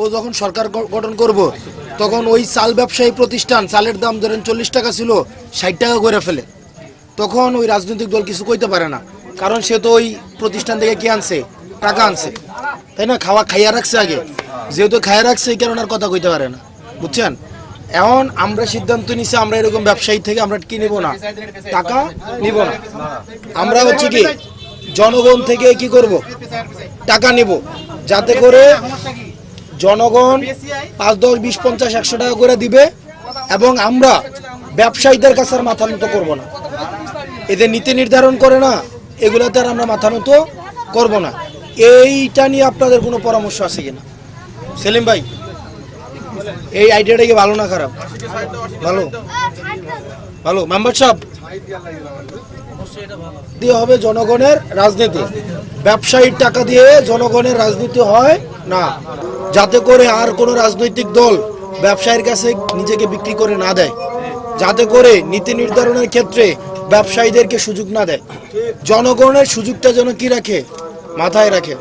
ও যখন সরকার গঠন করব, তখন ওই চাল ব্যবসায়ী প্রতিষ্ঠান, চালের দাম ধরেন চল্লিশ টাকা ছিল, ষাট টাকা করে ফেলে। তখন ওই রাজনৈতিক দল কিছু কইতে পারে না, কারণ সে তো ওই প্রতিষ্ঠান থেকে কি আনছে? টাকা আনছে। তাই না? খাওয়া খাইয়া রাখছে আগে। যেহেতু খাইয়া রাখছে, এই কারণে আর কথা কইতে পারে না। বুঝছেন? এখন আমরা সিদ্ধান্ত নিছি, আমরা এরকম ব্যবসায়ী থেকে আমরা কি নিব না? টাকা নিব না। আমরা হচ্ছে কি, জনগণ থেকে কি করব? টাকা নিব। যাতে করে জনগণ পাঁচ, দশ, বিশ, পঞ্চাশ, একশো টাকা করে দিবে এবং আমরা ব্যবসায়ীদের কাছে আর মাথা নত করব না। এদের নীতি নির্ধারণ করে না, এগুলোতে আর আমরা মাথা নত করব না। এইটা নিয়ে আপনাদের কোনো পরামর্শ আছে কিনা? সেলিম ভাই, এই আইডিয়াটা কি ভালো না খারাপ? ভালো? ভালো। মেম্বার সাহেব, দিয়ে হবে জনগণের রাজনীতি। ব্যবসায়ীর টাকা দিয়ে জনগণের রাজনীতি হয় না। যাতে করে আর কোনো রাজনৈতিক দল ব্যবসায়ীর কাছে নিজেকে বিক্রি করে না দেয়। যাতে করে নীতি নির্ধারণের ক্ষেত্রে ব্যবসায়ীদেরকে সুযোগ না দেয়। জনগণের সুযোগটা যেন কি রাখে? মাথায় রাখে।